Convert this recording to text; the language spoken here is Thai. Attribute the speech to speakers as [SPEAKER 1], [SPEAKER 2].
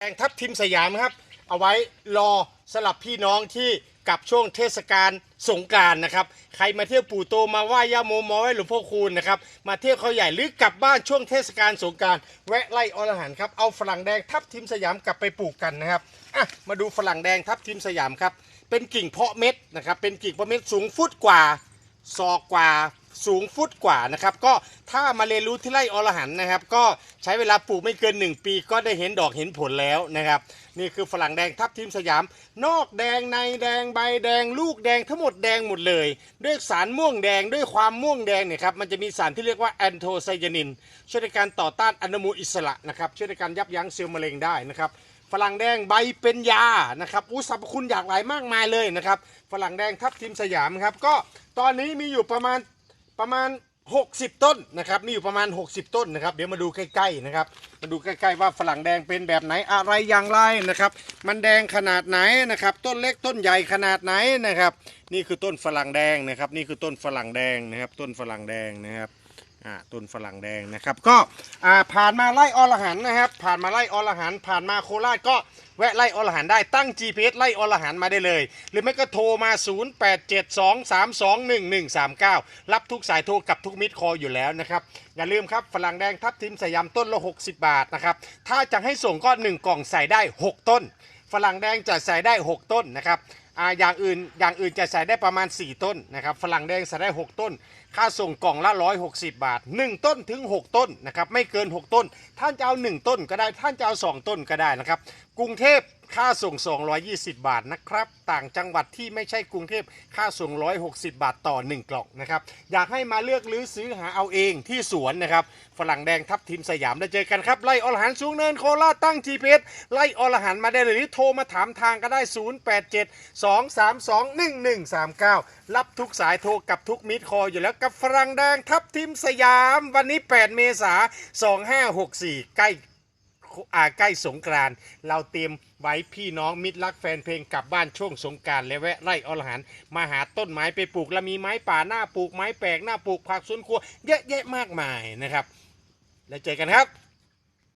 [SPEAKER 1] แดงทับทิมสยามครับ เอาไว้รอสลับพี่น้องที่กลับช่วงเทศกาลสงการนะครับ ใครมาเที่ยวปู่โตมาไหว้ย่าโมมาไหว้หลวงพ่อคูณนะครับ มาเที่ยวเขาใหญ่หรือกลับบ้านช่วงเทศกาลสงการแวะไล่อรหันครับ เอาฝรั่งแดงทับทิมสยามกลับไปปลูกกันนะครับอะมาดูฝรั่งแดงทับทิมสยามครับ เป็นกิ่งเพาะเม็ดนะครับ เป็นกิ่งเพาะเม็ดสูงฟุตกว่า ศอกกว่า สูงฟุตกว่านะครับ ก็ถ้ามาเรียนรู้ที่ไร่อรหันนะครับ ก็ใช้เวลาปลูกไม่เกิน 1 ปีก็ได้เห็นดอกเห็นผลแล้วนะครับ นี่คือฝรั่งแดงทับทิมสยาม นอกแดงในแดงใบแดงลูกแดงทั้งหมดแดงหมดเลย ด้วยสารม่วงแดงด้วยความม่วงแดงเนี่ยครับมันจะมีสารที่เรียกว่าแอนโทไซยานิน ช่วยในการต่อต้านอนุมูลอิสระนะครับช่วยในการยับยั้งเซลล์มะเร็งได้นะครับฝรั่งแดงใบเป็นยานะครับอู้สรรพคุณอยากหลายมากมายเลยนะครับฝรั่งแดงทับทิมสยามครับก็ตอนนี้มีอยู่ประมาณ ประมาณ 60 ต้นนะครับมีอยู่ประมาณ 60 ต้นนะครับ เดี๋ยวมาดูใกล้ๆนะครับ มาดูใกล้ๆว่าฝรั่งแดงเป็นแบบไหนอะไรอย่างไรนะครับ มันแดงขนาดไหนนะครับ ต้นเล็กต้นใหญ่ขนาดไหนนะครับ นี่คือต้นฝรั่งแดงนะครับ นี่คือต้นฝรั่งแดงนะครับ ต้นฝรั่งแดงนะครับ อ่าต้นฝรั่งแดงนะครับ ก็อ่าผ่านมาไล่อรหันนะครับ ผ่านมาไล่อรหันผ่านมาโคราชก็แวะไล่อรหันได้ตั้ง GPS ไล่อรหันมาได้เลย หรือไม่ก็โทรมา 0872321139 รับทุกสายโทรกับทุกมิดคออยู่แล้วนะครับ อย่าลืมครับฝรั่งแดงทับทิมสยามต้นละ 60 บาทนะครับ ถ้าจะให้ส่งก็ 1 กล่องใส่ได้ 6 ต้น ฝรั่งแดงจะใส่ได้ 6 ต้นนะครับ อ่าอย่างอื่นอย่างอื่นจะใส่ได้ประมาณ 4 ต้นนะครับฝรั่งแดงใส่ได้ 6 ต้น ค่าส่งกล่องละ 160 บาท 1 ต้นถึง 6 ต้นนะครับไม่เกิน 6 ต้น ท่านจะเอา 1 ต้นก็ได้ท่านจะเอา 2 ต้นก็ได้นะครับกรุงเทพ ค่าส่ง 220 บาทนะครับ ต่างจังหวัดที่ไม่ใช่กรุงเทพค่าส่ง 160 บาทต่อ 1 กล่องนะครับ อยากให้มาเลือกหรือซื้อหาเอาเองที่สวนนะครับ ฝรั่งแดงทับทิมสยามได้เจอกันครับ ไล่อรหันสูงเนินโคราชตั้ง GPS ไล่อรหันมาได้เลยหรือโทรมาถามทางก็ได้ 0872321139 รับทุกสายโทรกับทุกมิดคออยู่แล้วกับฝรั่งแดงทับทิมสยาม วันนี้ 8 เมษายน2564 ใกล้ อ่าใกล้สงกรานต์เราเตรียมไว้พี่น้องมิตรรักแฟนเพลงกลับบ้านช่วงสงกรารและแวะไร่อรหันต์มาหาต้นไม้ไปปลูกและมีไม้ป่าหน้าปลูกไม้แปลกหน้าปลูกผักสวนครัวเยอะแยะมากมายนะครับ แล้วเจอกันครับ